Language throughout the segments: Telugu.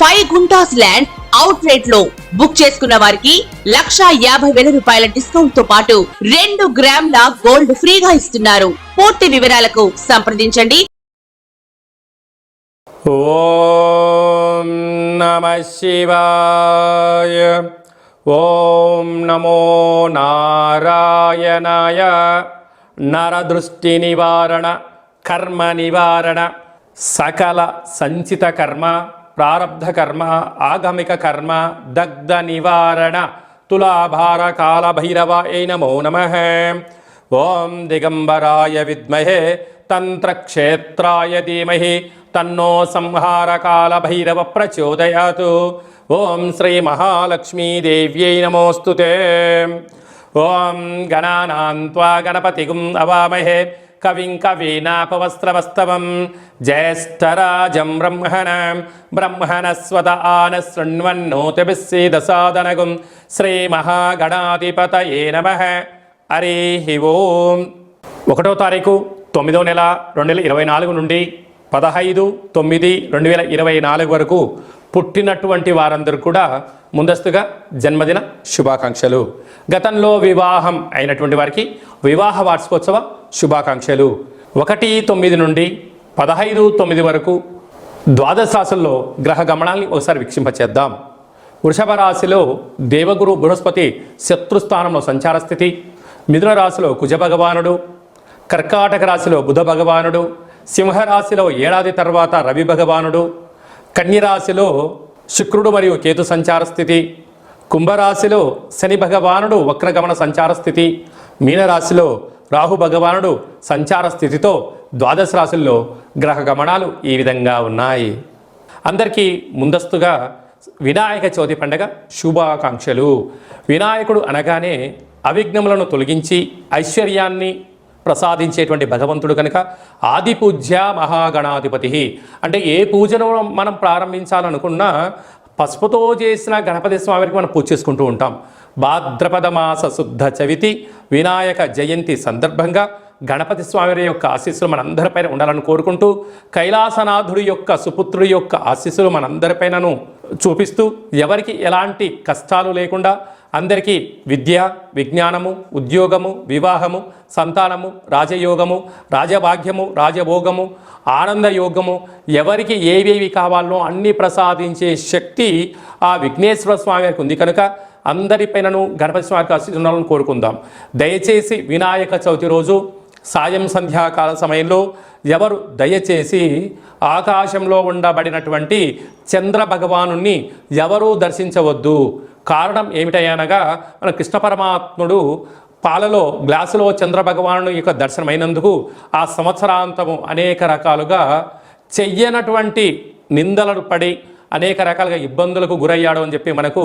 ఫైవ్ గుంటాస్ ల్యాండ్ అవుట్ రేట్లో బుక్ చేసుకున్న వారికి లక్షా యాభై వేల రూపాయల డిస్కౌంట్తో పాటు రెండు గ్రాముల గోల్డ్ ఫ్రీగా ఇస్తున్నారు. పూర్తి వివరాలకు సంప్రదించండి. ఓం నమ శివాయ. ఓం నమో నారాయణాయ. నరదృష్టి నివారణ కర్మ నివారణ సకల సంచిత కర్మ. ప్రారబ్ధ కర్మ ఆగమిక కర్మ దగ్ధ నివారణ తులాభార కాళభైరవాయ నమో నమ. ఓం దిగంబరాయ విద్మహే తంత్రక్షేత్రాయ ధీమహి తన్నో సంహార కాళభైరవ ప్రచోదయాతు. ఓం శ్రీ మహాలక్ష్మీదేవ్యై నమోస్తుతే. ఓం గణానాన్వా గణపతిగుం అవామహే కవిం కవీనాపవస్త్రవస్తవం. జ్యేష్ఠరాజం బ్రహ్మణ బ్రహ్మణస్వత ఆన శృణ్వన్నోతిభిస్సీదసాదనగుం శ్రీమహాగణాధిపతయే నమ. హరి ఓం. ఒకటో తారీఖు తొమ్మిదో నెల రెండు వేల ఇరవై నాలుగు నుండి పదహైదు తొమ్మిది రెండు వేల ఇరవై నాలుగు వరకు పుట్టినటువంటి వారందరూ కూడా ముందస్తుగా జన్మదిన శుభాకాంక్షలు. గతంలో వివాహం అయినటువంటి వారికి వివాహ వార్షికోత్సవ శుభాకాంక్షలు. ఒకటి తొమ్మిది నుండి పదహైదు తొమ్మిది వరకు ద్వాదశ రాశుల్లో గ్రహ గమనాల్ని ఒకసారి వీక్షింపచేద్దాం. వృషభ రాశిలో దేవగురు బృహస్పతి శత్రుస్థానంలో సంచార స్థితి. మిథున రాశిలో కుజ భగవానుడు. కర్కాటక రాశిలో బుధ భగవానుడు. సింహరాశిలో ఏడాది తర్వాత రవి భగవానుడు. కన్యరాశిలో శుక్రుడు మరియు కేతు సంచార స్థితి. కుంభరాశిలో శని భగవానుడు వక్రగమన సంచార స్థితి. మీనరాశిలో రాహు భగవానుడు సంచార స్థితితో ద్వాదశ రాశుల్లో గ్రహ గమనాలు ఈ విధంగా ఉన్నాయి. అందరికీ ముందస్తుగా వినాయక చవితి పండగ శుభాకాంక్షలు. వినాయకుడు అనగానే అవిఘ్నములను తొలగించి ఐశ్వర్యాన్ని ప్రసాదించేటువంటి భగవంతుడు కనుక ఆదిపూజ్య మహాగణాధిపతి. అంటే ఏ పూజను మనం ప్రారంభించాలనుకున్నా పసుపుతో చేసిన గణపతి స్వామికి మనం పూజ చేసుకుంటూ ఉంటాం. భాద్రపద మాస శుద్ధ చవితి వినాయక జయంతి సందర్భంగా గణపతి స్వామి యొక్క ఆశీస్సులు మనందరిపైన ఉండాలని కోరుకుంటూ కైలాసనాథుడి యొక్క సుపుత్రుడి యొక్క ఆశీస్సులు మనందరిపైనను చూపిస్తూ ఎవరికి ఎలాంటి కష్టాలు లేకుండా అందరికీ విద్య విజ్ఞానము ఉద్యోగము వివాహము సంతానము రాజయోగము రాజభాగ్యము రాజభోగము ఆనందయోగము ఎవరికి ఏవేవి కావాలో అన్ని ప్రసాదించే శక్తి ఆ విఘ్నేశ్వర స్వామి వారికి ఉంది. కనుక అందరిపైనను గణపతి స్వామికి ఆశీర్వాదాలను కోరుకుందాం. దయచేసి వినాయక చవితి రోజు సాయం సంధ్యాకాల సమయంలో ఎవరు దయచేసి ఆకాశంలో ఉండబడినటువంటి చంద్ర భగవానుణ్ణి ఎవరూ దర్శించవద్దు. కారణం ఏమిటనగా మన కృష్ణ పరమాత్ముడు పాలలో గ్లాసులో చంద్రభగవాను యొక్క దర్శనమైనందుకు ఆ సంవత్సరాంతము అనేక రకాలుగా చెయ్యనటువంటి నిందలను పడి అనేక రకాలుగా ఇబ్బందులకు గురయ్యాడు అని చెప్పి మనకు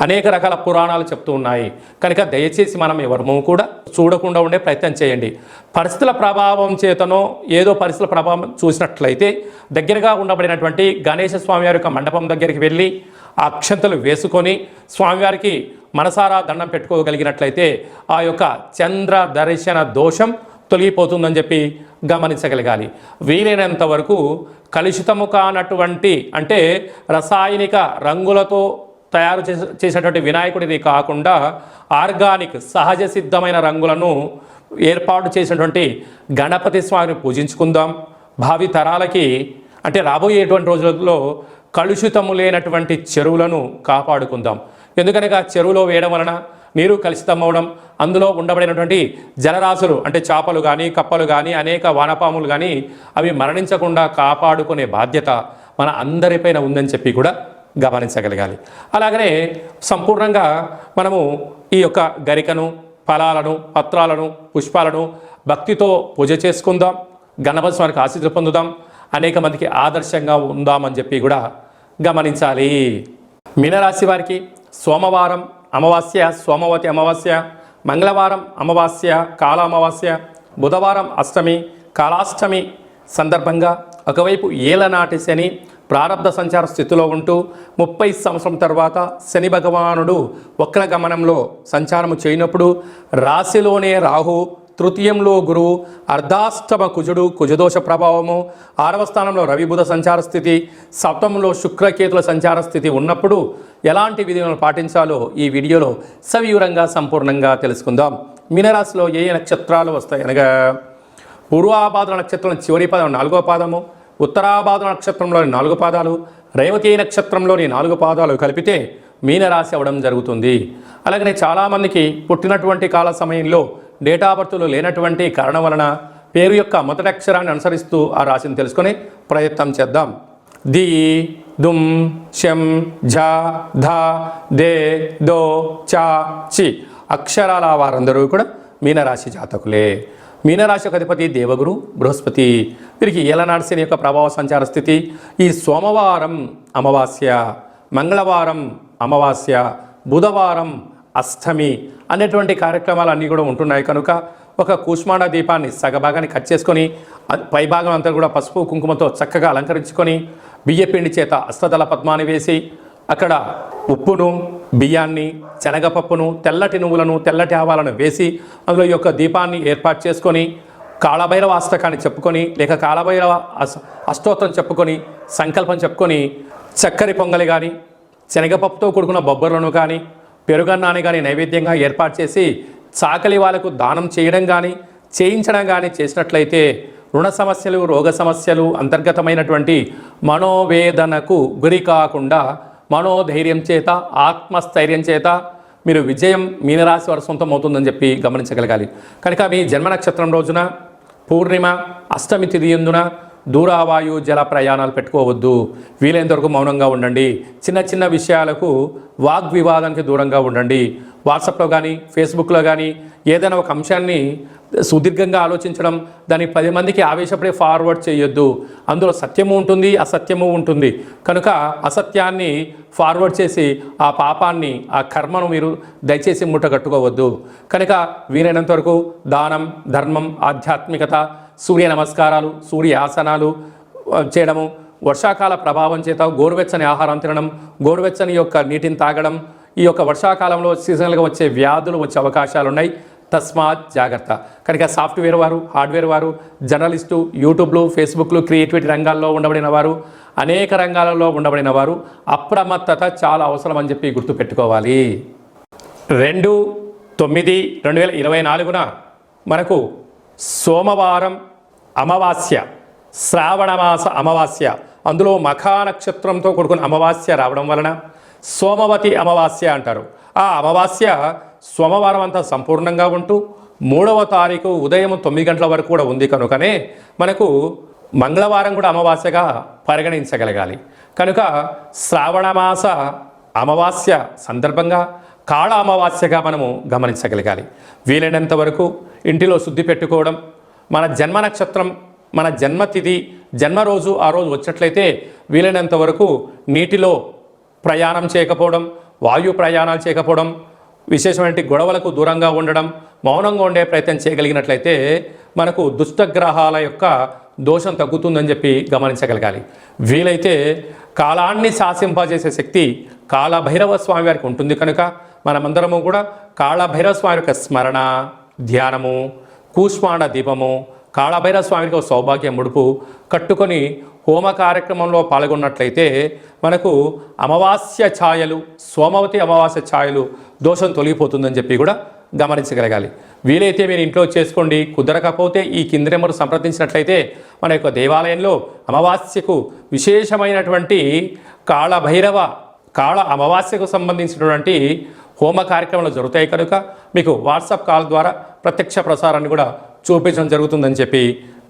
అనేక రకాల పురాణాలు చెప్తూ ఉన్నాయి. కనుక దయచేసి మనం ఎవరము కూడా చూడకుండా ఉండే ప్రయత్నం చేయండి. పరిస్థితుల ప్రభావం చేతనో ఏదో పరిస్థితుల ప్రభావం చూసినట్లయితే దగ్గరగా ఉండబడినటువంటి గణేశ స్వామి వారి యొక్క మండపం దగ్గరికి వెళ్ళి అక్షంతలు వేసుకొని స్వామివారికి మనసారా దండం పెట్టుకోగలిగినట్లయితే ఆ యొక్క చంద్ర దర్శన దోషం తొలగిపోతుందని చెప్పి గమనించగలగాలి. వీలైనంత వరకు కలుషితము కానటువంటి అంటే రసాయనిక రంగులతో తయారు చేసే చేసేటువంటి వినాయకుడిని కాకుండా ఆర్గానిక్ సహజ సిద్ధమైన రంగులను ఏర్పాటు చేసినటువంటి గణపతి స్వామిని పూజించుకుందాం. భావి తరాలకి అంటే రాబోయేటువంటి రోజులలో కలుషితము లేనటువంటి చెరువులను కాపాడుకుందాం. ఎందుకనగా చెరువులో వేయడం వలన నీరు కలుషితమవడం అందులో ఉండబడినటువంటి జలరాశులు అంటే చేపలు కానీ కప్పలు కానీ అనేక వానపాములు కానీ అవి మరణించకుండా కాపాడుకునే బాధ్యత మన అందరిపైన ఉందని చెప్పి కూడా గమనించగలగాలి. అలాగనే సంపూర్ణంగా మనము ఈ యొక్క గరికను ఫలాలను పత్రాలను పుష్పాలను భక్తితో పూజ చేసుకుందాం. గణపతి స్వామికి ఆశీర్వ పొందుదాం. అనేక మందికి ఆదర్శంగా ఉందామని చెప్పి కూడా గమనించాలి. మీనరాశి వారికి సోమవారం అమావాస్య సోమవతి అమావాస్య మంగళవారం అమావాస్య కాల అమావాస్య బుధవారం అష్టమి కాలాష్టమి సందర్భంగా ఒకవైపు ఏలనాటి శని ప్రారంభ సంచార స్థితిలో ఉంటూ ముప్పై సంవత్సరం తర్వాత శని భగవానుడు వక్ర గమనంలో సంచారము చేయనప్పుడు రాశిలోనే రాహు తృతీయంలో గురువు అర్ధాష్టమ కుజుడు కుజదోష ప్రభావము. ఆరవ స్థానంలో రవిబుధ సంచార స్థితి. సప్తమంలో శుక్రకేతుల సంచార స్థితి ఉన్నప్పుడు ఎలాంటి విధులను పాటించాలో ఈ వీడియోలో సవివరంగా సంపూర్ణంగా తెలుసుకుందాం. మీనరాశిలో ఏ ఏ నక్షత్రాలు వస్తాయి అనగా పూర్వాభాద్ర నక్షత్రం చివరి పాదం నాలుగో పాదము ఉత్తరాభాద్ర నక్షత్రంలోని నాలుగు పాదాలు రేవతి నక్షత్రంలోని నాలుగు పాదాలు కలిపితే మీనరాశి అవ్వడం జరుగుతుంది. అలాగనే చాలామందికి పుట్టినటువంటి కాల సమయంలో డేటా బర్త్లో లేనటువంటి కారణం వలన పేరు యొక్క మొదటి అక్షరాన్ని అనుసరిస్తూ ఆ రాశిని తెలుసుకొని ప్రయత్నం చేద్దాం. ది దుమ్ శం ఝ ధ దే దో చా చి అక్షరాల వారందరూ కూడా మీనరాశి జాతకులే. మీనరాశి యొక్క అధిపతి దేవగురు బృహస్పతి. వీరికి ఏలనాడిసిన యొక్క ప్రభావ సంచార స్థితి. ఈ సోమవారం అమావాస్య మంగళవారం అమావాస్య బుధవారం అష్టమి అనేటువంటి కార్యక్రమాలు అన్నీ కూడా ఉంటున్నాయి. కనుక ఒక కూష్మాండ దీపాన్ని సగభాగాన్ని కట్ చేసుకొని పైభాగం అంతా కూడా పసుపు కుంకుమతో చక్కగా అలంకరించుకొని బియ్యపిండి చేత అష్టదళ పద్మాన్ని వేసి అక్కడ ఉప్పును బియ్యాన్ని శనగపప్పును తెల్లటి నువ్వులను తెల్లటి ఆవాలను వేసి అందులో ఈ యొక్క దీపాన్ని ఏర్పాటు చేసుకొని కాళభైరవ అష్టకాన్ని చెప్పుకొని లేక కాళభైరవ అస్ అష్టోత్తరం చెప్పుకొని సంకల్పం చెప్పుకొని చక్కరి పొంగలి కానీ శనగపప్పుతో కూడుకున్న బొబ్బర్లను కానీ పెరుగన్నాన్ని కానీ నైవేద్యంగా ఏర్పాటు చేసి చాకలి వాళ్ళకు దానం చేయడం కానీ చేయించడం కానీ చేసినట్లయితే రుణ సమస్యలు రోగ సమస్యలు అంతర్గతమైనటువంటి మనోవేదనకు గురి కాకుండా మనోధైర్యం చేత ఆత్మస్థైర్యం చేత మీరు విజయం మీనరాశి వారి సొంతం అవుతుందని చెప్పి గమనించగలగాలి. కనుక మీ జన్మ నక్షత్రం రోజున పూర్ణిమ అష్టమి తిథి దూరావాయు జల ప్రయాణాలు పెట్టుకోవద్దు. వీలైనంత వరకు మౌనంగా ఉండండి. చిన్న చిన్న విషయాలకు వాగ్వివాదానికి దూరంగా ఉండండి. వాట్సాప్లో కానీ ఫేస్బుక్లో కానీ ఏదైనా ఒక అంశాన్ని సుదీర్ఘంగా ఆలోచించడం దాన్ని పది మందికి ఆవేశపడే ఫార్వర్డ్ చేయొద్దు. అందులో సత్యము ఉంటుంది అసత్యము ఉంటుంది. కనుక అసత్యాన్ని ఫార్వర్డ్ చేసి ఆ పాపాన్ని ఆ కర్మను మీరు దయచేసి ముట్టగట్టుకోవద్దు కనుక వీలైనంత వరకు దానం ధర్మం ఆధ్యాత్మికత సూర్య నమస్కారాలు సూర్య ఆసనాలు చేయడము వర్షాకాల ప్రభావం చేత గోరువెచ్చని ఆహారం తినడం గోరువెచ్చని యొక్క నీటిని తాగడం ఈ యొక్క వర్షాకాలంలో సీజనల్గా వచ్చే వ్యాధులు వచ్చే అవకాశాలు ఉన్నాయి. తస్మాత్ జాగ్రత్త. కనుక సాఫ్ట్వేర్ వారు హార్డ్వేర్ వారు జర్నలిస్టు యూట్యూబ్లు ఫేస్బుక్లు క్రియేటివిటీ రంగాల్లో ఉండబడిన వారు అనేక రంగాలలో ఉండబడిన వారు అప్రమత్తత చాలా అవసరం అని చెప్పి గుర్తుపెట్టుకోవాలి రెండు తొమ్మిది రెండు వేల ఇరవై నాలుగున మనకు సోమవారం అమావాస్య శ్రావణమాస అమావాస్య. అందులో మఖా నక్షత్రంతో కూడుకున్న అమావాస్య రావడం వలన సోమవతి అమావాస్య అంటారు. ఆ అమావాస్య సోమవారం అంతా సంపూర్ణంగా ఉంటూ మూడవ తారీఖు ఉదయం తొమ్మిది గంటల వరకు కూడా ఉంది కనుకనే మనకు మంగళవారం కూడా అమావాస్యగా పరిగణించగలగాలి. కనుక శ్రావణమాస అమావాస్య సందర్భంగా కాళ అమావాస్యగా మనము గమనించగలగాలి. వీలైనంత వరకు ఇంటిలో శుద్ధి పెట్టుకోవడం మన జన్మ నక్షత్రం మన జన్మతిథి జన్మ రోజు ఆ రోజు వచ్చినట్లయితే వీలైనంత వరకు నీటిలో ప్రయాణం చేయకపోవడం వాయు ప్రయాణాలు చేయకపోవడం విశేషమైన గొడవలకు దూరంగా ఉండడం మౌనంగా ఉండే ప్రయత్నం చేయగలిగినట్లయితే మనకు దుష్టగ్రహాల యొక్క దోషం తగ్గుతుందని చెప్పి గమనించగలగాలి. వీలైతే కాలాన్ని శాసింపజేసే శక్తి కాళభైరవ స్వామి వారికి ఉంటుంది కనుక మనమందరము కూడా కాళభైరవ స్వామి యొక్క స్మరణ ధ్యానము కూష్మాండ దీపము కాళభైరవ స్వామికి ఒక సౌభాగ్య ముడుపు కట్టుకొని హోమ కార్యక్రమంలో పాల్గొన్నట్లయితే మనకు అమావాస్య ఛాయలు సోమవతి అమావాస్య ఛాయలు దోషం తొలగిపోతుందని చెప్పి కూడా గమనించగలగాలి. వీలైతే మీరు ఇంట్లో చేసుకోండి కుదరకపోతే ఈ కింది నెంబర్ సంప్రదించినట్లయితే మన యొక్క దేవాలయంలో అమావాస్యకు విశేషమైనటువంటి కాళభైరవ కాళ అమావాస్యకు సంబంధించినటువంటి హోమ కార్యక్రమాలు జరుగుతాయి కనుక మీకు వాట్సాప్ కాల్ ద్వారా ప్రత్యక్ష ప్రసారాన్ని కూడా చూపించడం జరుగుతుందని చెప్పి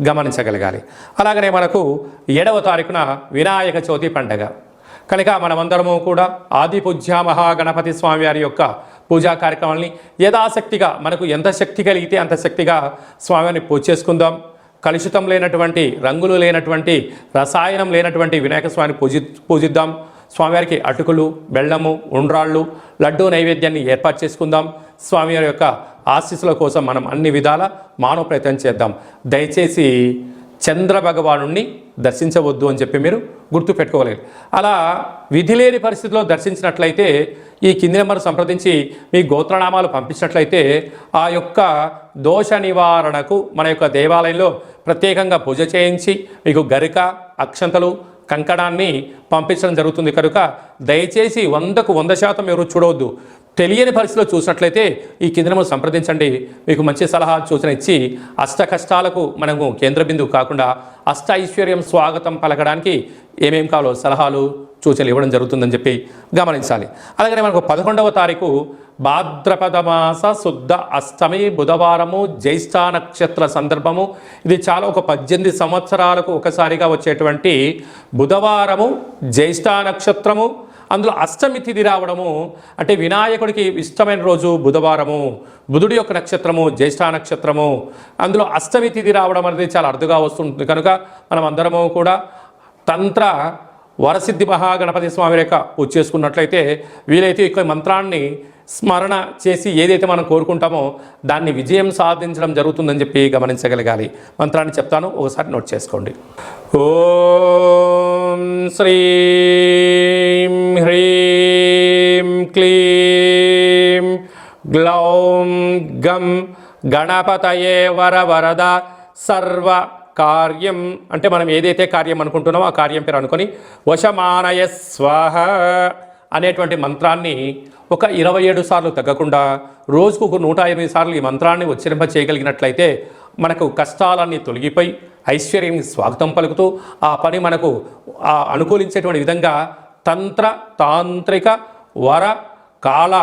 గమనించగలగాలి. అలాగనే మనకు ఏడవ తారీఖున వినాయక చవితి పండగ. కనుక మనమందరము కూడా ఆది పూజ్య మహాగణపతి స్వామి వారి యొక్క పూజా కార్యక్రమాలని యథాశక్తిగా మనకు ఎంత శక్తి కలిగితే అంత శక్తిగా స్వామివారిని పూజ చేసుకుందాం. కలుషితం లేనటువంటి రంగులు లేనటువంటి రసాయనం లేనటువంటి వినాయక స్వామిని పూజి పూజిద్దాం. స్వామివారికి అటుకులు బెల్లము ఉండ్రాళ్ళు లడ్డూ నైవేద్యాన్ని ఏర్పాటు చేసుకుందాం. స్వామివారి యొక్క ఆశీస్సుల కోసం మనం అన్ని విధాల మానవ ప్రయత్నం చేద్దాం. దయచేసి చంద్ర భగవాను దర్శించవద్దు అని చెప్పి మీరు గుర్తు పెట్టుకోగలరు అలా విధి లేని పరిస్థితిలో దర్శించినట్లయితే ఈ కింది నెంబర్ సంప్రదించి మీ గోత్రనామాలు పంపించినట్లయితే ఆ యొక్క దోష నివారణకు మన యొక్క దేవాలయంలో ప్రత్యేకంగా పూజ చేయించి మీకు గరిక అక్షంతలు కంకణాన్ని పంపించడం జరుగుతుంది కనుక దయచేసి వందకు వంద శాతం ఎవరు చూడవద్దు. తెలియని పరిస్థితిలో చూసినట్లయితే ఈ కిందనము సంప్రదించండి. మీకు మంచి సలహా సూచన ఇచ్చి అష్ట కష్టాలకు మనము కేంద్ర బిందువు కాకుండా అష్ట ఐశ్వర్యం స్వాగతం పలకడానికి ఏమేం కావాలో సలహాలు సూచనలు ఇవ్వడం జరుగుతుందని చెప్పి గమనించాలి. అలాగే మనకు పదకొండవ తారీఖు భాద్రపద మాస శుద్ధ అష్టమి బుధవారము జ్యేష్ఠ నక్షత్ర సందర్భము. ఇది చాలా ఒక పద్దెనిమిది సంవత్సరాలకు ఒకసారిగా వచ్చేటువంటి బుధవారము జ్యేష్ఠ నక్షత్రము అందులో అష్టమి తిథి రావడము అంటే వినాయకుడికి ఇష్టమైన రోజు బుధవారము బుధుడి యొక్క నక్షత్రము జ్యేష్ఠ నక్షత్రము. అందులో అష్టమి తిథి రావడం అనేది చాలా అరుదుగా వస్తుంది కనుక మనం అందరము కూడా తంత్ర వరసిద్ధి మహాగణపతి స్వామి రేఖ పూజ చేసుకున్నట్లయితే వీలైతే ఈ మంత్రాన్ని స్మరణ చేసి ఏదైతే మనం కోరుకుంటామో దాన్ని విజయం సాధించడం జరుగుతుందని చెప్పి గమనించగలగాలి. మంత్రాన్ని చెప్తాను ఒకసారి నోట్ చేసుకోండి. ఓం శ్రీం హ్రీం క్లీం గ్లౌం గం గణపతయే వర వరద సర్వ కార్యం అంటే మనం ఏదైతే కార్యం అనుకుంటున్నామో ఆ కార్యం పేరు అనుకొని వశమానయ స్వాహ అనేటువంటి మంత్రాన్ని ఒక ఇరవై ఏడు సార్లు తగ్గకుండా రోజుకు ఒక నూట ఎనిమిది సార్లు ఈ మంత్రాన్ని ఉచ్చరింప చేయగలిగినట్లయితే మనకు కష్టాలన్నీ తొలగిపోయి ఐశ్వర్యానికి స్వాగతం పలుకుతూ ఆ పని మనకు ఆ అనుకూలించేటువంటి విధంగా తంత్ర తాంత్రిక వర కాల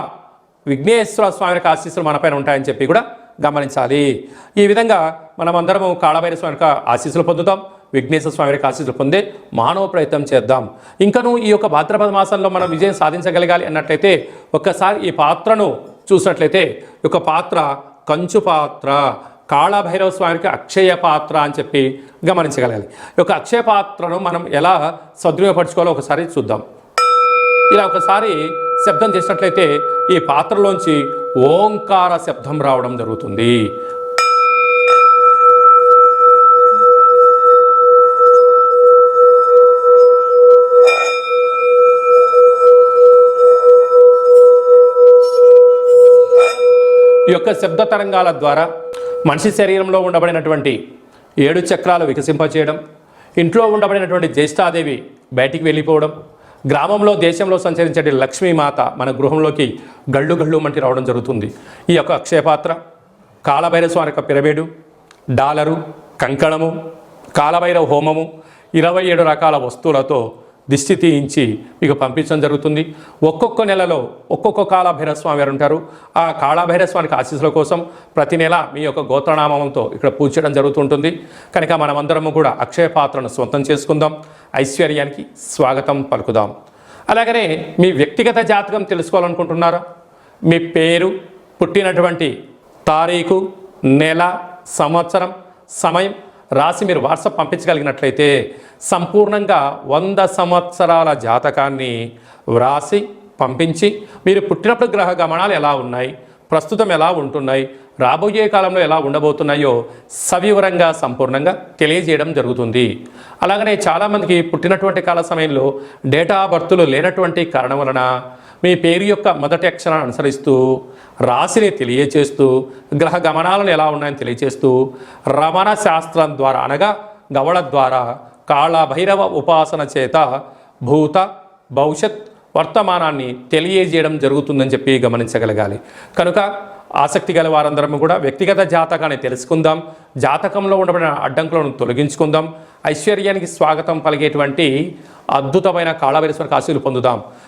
విఘ్నేశ్వర స్వామి యొక్క ఆశీస్సులు మనపైన ఉంటాయని చెప్పి కూడా గమనించాలి. ఈ విధంగా మనమందరము కాళభైర స్వామి యొక్క ఆశీస్సులు పొందుతాం. విఘ్నేశ్వర స్వామి యొక్క ఆశీస్సులు పొందే మానవ ప్రయత్నం చేద్దాం. ఇంకను ఈ యొక్క భాద్రపద మాసంలో మనం విజయం సాధించగలగాలి అన్నట్లయితే ఒక్కసారి ఈ పాత్రను చూసినట్లయితే ఒక యొక్క పాత్ర కంచు పాత్ర కాళభైరవ స్వామికి అక్షయ పాత్ర అని చెప్పి గమనించగలగాలి. ఈ యొక్క అక్షయ పాత్రను మనం ఎలా సద్వినియోగపరచుకోవాలో ఒకసారి చూద్దాం. ఇలా ఒకసారి శబ్దం చేసినట్లయితే ఈ పాత్రలోంచి ఓంకార శబ్దం రావడం జరుగుతుంది. ఈ యొక్క శబ్ద తరంగాల ద్వారా మనిషి శరీరంలో ఉండబడినటువంటి ఏడు చక్రాలు వికసింపచేయడం ఇంట్లో ఉండబడినటువంటి జ్యేష్ఠాదేవి బయటికి వెళ్ళిపోవడం గ్రామంలో దేశంలో సంచరించే లక్ష్మీమాత మన గృహంలోకి గళ్ళు గళ్ళు మంటి రావడం జరుగుతుంది. ఈ యొక్క అక్షయపాత్ర కాలభైరవ స్వామి యొక్క పిరబేడు డాలరు కంకణము కాలభైరవ హోమము ఇరవై ఏడు రకాల వస్తువులతో దిష్టి తీయించి మీకు పంపించడం జరుగుతుంది. ఒక్కొక్క నెలలో ఒక్కొక్క కాళభైరస్వామి వారు ఉంటారు. ఆ కాళభైరస్వామికి ఆశీస్సుల కోసం ప్రతి నెల మీ యొక్క గోత్రనామంతో ఇక్కడ పూజ చేయడం జరుగుతుంటుంది. కనుక మనమందరము కూడా అక్షయ పాత్రను సొంతం చేసుకుందాం. ఐశ్వర్యానికి స్వాగతం పలుకుదాం. అలాగనే మీ వ్యక్తిగత జాతకం తెలుసుకోవాలనుకుంటున్నారా? మీ పేరు పుట్టినటువంటి తారీఖు నెల సంవత్సరం సమయం రాసి మీరు వాట్సాప్ పంపించగలిగినట్లయితే సంపూర్ణంగా వంద సంవత్సరాల జాతకాన్ని వ్రాసి పంపించి మీరు పుట్టినప్పుడు గ్రహ గమనాలు ఎలా ఉన్నాయి ప్రస్తుతం ఎలా ఉంటున్నాయి రాబోయే కాలంలో ఎలా ఉండబోతున్నాయో సవివరంగా సంపూర్ణంగా తెలియజేయడం జరుగుతుంది. అలాగనే చాలామందికి పుట్టినటువంటి కాల సమయంలో డేటా బర్తులు లేనటువంటి కారణం వలన మీ పేరు యొక్క మొదటి అక్షరాన్ని అనుసరిస్తూ రాశిని తెలియచేస్తూ గ్రహ గమనాలను ఎలా ఉన్నాయని తెలియచేస్తూ రమణ శాస్త్రం ద్వారా అనగా గవళ ద్వారా కాళభైరవ ఉపాసన చేత భూత భవిష్యత్ వర్తమానాన్ని తెలియజేయడం జరుగుతుందని చెప్పి గమనించగలగాలి. కనుక ఆసక్తి గల వారందరం కూడా వ్యక్తిగత జాతకాన్ని తెలుసుకుందాం. జాతకంలో ఉండబడిన అడ్డంకులను తొలగించుకుందాం. ఐశ్వర్యానికి స్వాగతం పలిగేటువంటి అద్భుతమైన కాళభైరస్వరికి ఆశీలు పొందుదాం.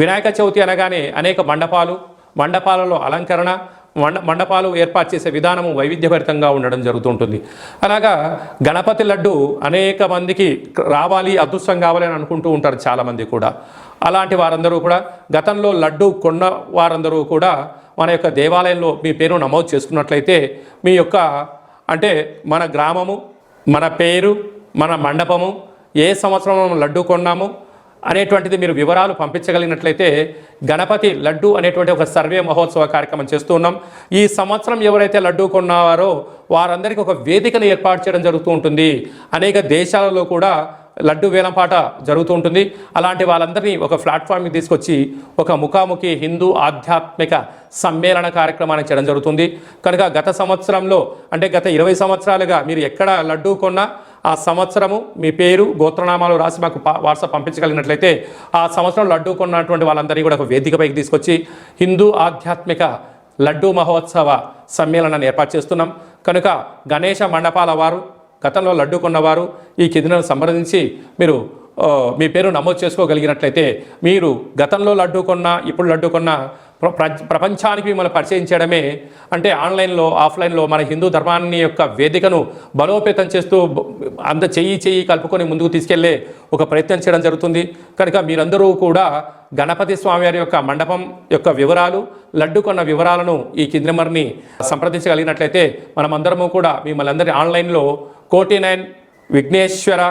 వినాయక చవితి అనగానే అనేక మండపాలు మండపాలలో అలంకరణ మండ మండపాలు ఏర్పాటు చేసే విధానము వైవిధ్యభరితంగా ఉండడం జరుగుతుంటుంది. అలాగా గణపతి లడ్డు అనేక మందికి రావాలి అదృష్టం కావాలి అని అనుకుంటూ ఉంటారు చాలామంది కూడా. అలాంటి వారందరూ కూడా గతంలో లడ్డు కొన్న వారందరూ కూడా మన యొక్క దేవాలయంలో మీ పేరు నమోదు చేసుకున్నట్లయితే మీ యొక్క అంటే మన గ్రామము మన పేరు మన మండపము ఏ సంవత్సరం లడ్డు కొన్నాము అనేటువంటిది మీరు వివరాలు పంపించగలిగినట్లయితే గణపతి లడ్డు అనేటువంటి ఒక సర్వే మహోత్సవ కార్యక్రమం చేస్తూ ఉన్నాం. ఈ సంవత్సరం ఎవరైతే లడ్డు కొన్నారో వారందరికీ ఒక వేదికను ఏర్పాటు చేయడం జరుగుతూ ఉంటుంది. అనేక దేశాలలో కూడా లడ్డు వేలంపాట జరుగుతూ ఉంటుంది. అలాంటి వాళ్ళందరినీ ఒక ప్లాట్ఫామ్కి తీసుకొచ్చి ఒక ముఖాముఖి హిందూ ఆధ్యాత్మిక సమ్మేళన కార్యక్రమాన్ని చేయడం జరుగుతుంది. కనుక గత సంవత్సరంలో అంటే గత ఇరవై సంవత్సరాలుగా మీరు ఎక్కడ లడ్డు కొన్నా ఆ సంవత్సరము మీ పేరు గోత్రనామాలు రాసి మాకు వాట్సాప్ పంపించగలిగినట్లయితే ఆ సంవత్సరం లడ్డు కొన్నటువంటి వాళ్ళందరినీ కూడా ఒక వేదికపైకి తీసుకొచ్చి హిందూ ఆధ్యాత్మిక లడ్డూ మహోత్సవ సమ్మేళనాన్ని ఏర్పాటు చేస్తున్నాం. కనుక గణేష మండపాల వారు గతంలో లడ్డు కొన్నవారు ఈ కిందను సంప్రదించి మీరు మీ పేరు నమోదు చేసుకోగలిగినట్లయితే మీరు గతంలో లడ్డు కొన్నా ఇప్పుడు లడ్డు కొన్నా ప్రపంచానికి మిమ్మల్ని పరిచయం చేయడమే అంటే ఆన్లైన్లో ఆఫ్లైన్లో మన హిందూ ధర్మాన్ని యొక్క వేదికను బలోపేతం చేస్తూ అంత చెయ్యి చెయ్యి కలుపుకొని ముందుకు తీసుకెళ్ళే ఒక ప్రయత్నం చేయడం జరుగుతుంది. కనుక మీరందరూ కూడా గణపతి స్వామివారి యొక్క మండపం యొక్క వివరాలు లడ్డు కొన్న వివరాలను ఈ కింది నెంబర్ని సంప్రదించగలిగినట్లయితే మనమందరము కూడా మిమ్మల్ని అందరి ఆన్లైన్లో కోటి నైన్ విఘ్నేశ్వర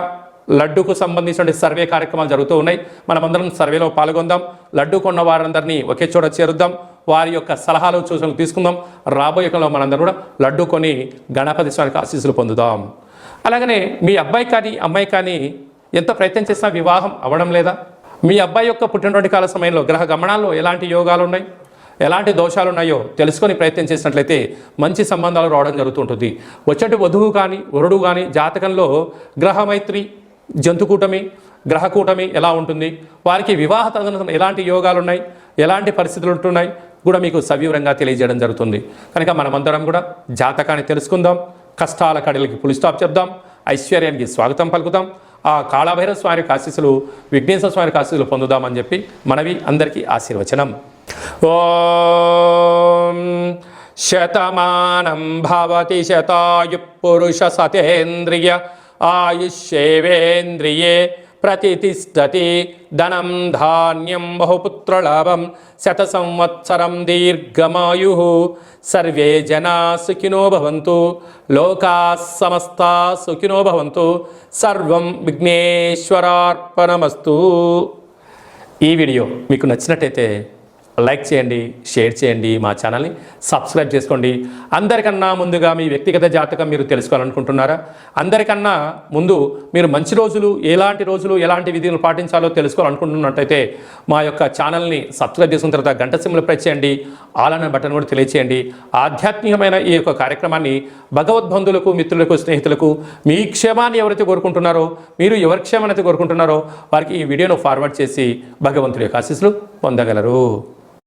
లడ్డుకు సంబంధించిన సర్వే కార్యక్రమాలు జరుగుతూ ఉన్నాయి. మనమందరం సర్వేలో పాల్గొందాం. లడ్డు కొన్న వారందరినీ ఒకే చోట చేరుద్దాం. వారి యొక్క సలహాలు సూచనలు తీసుకుందాం. రాబోయే కాలంలో మనందరం కూడా లడ్డు కొని గణపతి స్వామికి ఆశీస్సులు పొందుదాం. అలాగనే మీ అబ్బాయి కానీ అమ్మాయి కానీ ఎంత ప్రయత్నం చేసినా వివాహం అవ్వడం లేదా? మీ అబ్బాయి యొక్క పుట్టినటువంటి కాల సమయంలో గ్రహ గమనాల్లో ఎలాంటి యోగాలు ఉన్నాయి? ఎలాంటి దోషాలు ఉన్నాయో తెలుసుకొని ప్రయత్నం చేసినట్లయితే మంచి సంబంధాలు రావడం జరుగుతుంటుంది. వచ్చేటి వధువు కానీ వరుడు కానీ జాతకంలో గ్రహమైత్రి జంతుకూటమి గ్రహకూటమి ఎలా ఉంటుంది? వారికి వివాహ తదనంతరం ఎలాంటి యోగాలు ఉన్నాయి ఎలాంటి పరిస్థితులు ఉంటున్నాయి? కూడా మీకు సవివరంగా తెలియజేయడం జరుగుతుంది. కనుక మనమందరం కూడా జాతకాన్ని తెలుసుకుందాం కష్టాల కడలకి పులిస్టాప్ చెప్దాం ఐశ్వర్యానికి స్వాగతం పలుకుదాం ఆ కాళభైరవ స్వామి యొక్క ఆశీస్సులు విఘ్నేశ్వర స్వామి యొక్క ఆశీస్సులు పొందుదామని చెప్పి మనవి అందరికీ ఆశీర్వచనం. ఓం శతమానం భవతి శతాయు పురుష సతేంద్రియ ఆయుష్యేవేంద్రియే ప్రతిష్టతి ధనం ధాన్యం బహుపుత్రలాభం శత సంవత్సరం దీర్ఘమాయు సర్వే జనా సుఖినో భవంతు లోకా సమస్త సుఖినో భవంతు సర్వం విఘ్నేశ్వరార్పణమస్తు ఈ వీడియో మీకు నచ్చినట్టయితే లైక్ చేయండి షేర్ చేయండి మా ఛానల్ని సబ్స్క్రైబ్ చేసుకోండి. అందరికన్నా ముందుగా మీ వ్యక్తిగత జాతకం మీరు తెలుసుకోవాలనుకుంటున్నారా? అందరికన్నా ముందు మీరు మంచి రోజులు ఎలాంటి రోజులు ఎలాంటి విధులు పాటించాలో తెలుసుకోవాలనుకుంటున్నట్టయితే మా యొక్క ఛానల్ని సబ్స్క్రైబ్ చేసుకున్న తర్వాత గంట సిమ్లు ప్రెస్ చేయండి. ఆల్ అనే బటన్ కూడా తెలియచేయండి. ఆధ్యాత్మికమైన ఈ యొక్క కార్యక్రమాన్ని భగవద్బంధులకు మిత్రులకు స్నేహితులకు మీ క్షేమాన్ని ఎవరైతే కోరుకుంటున్నారో మీరు ఎవరి క్షేమాన్ని అయితే కోరుకుంటున్నారో వారికి ఈ వీడియోను ఫార్వర్డ్ చేసి భగవంతుడి యొక్క ఆశీస్సులు పొందగలరు.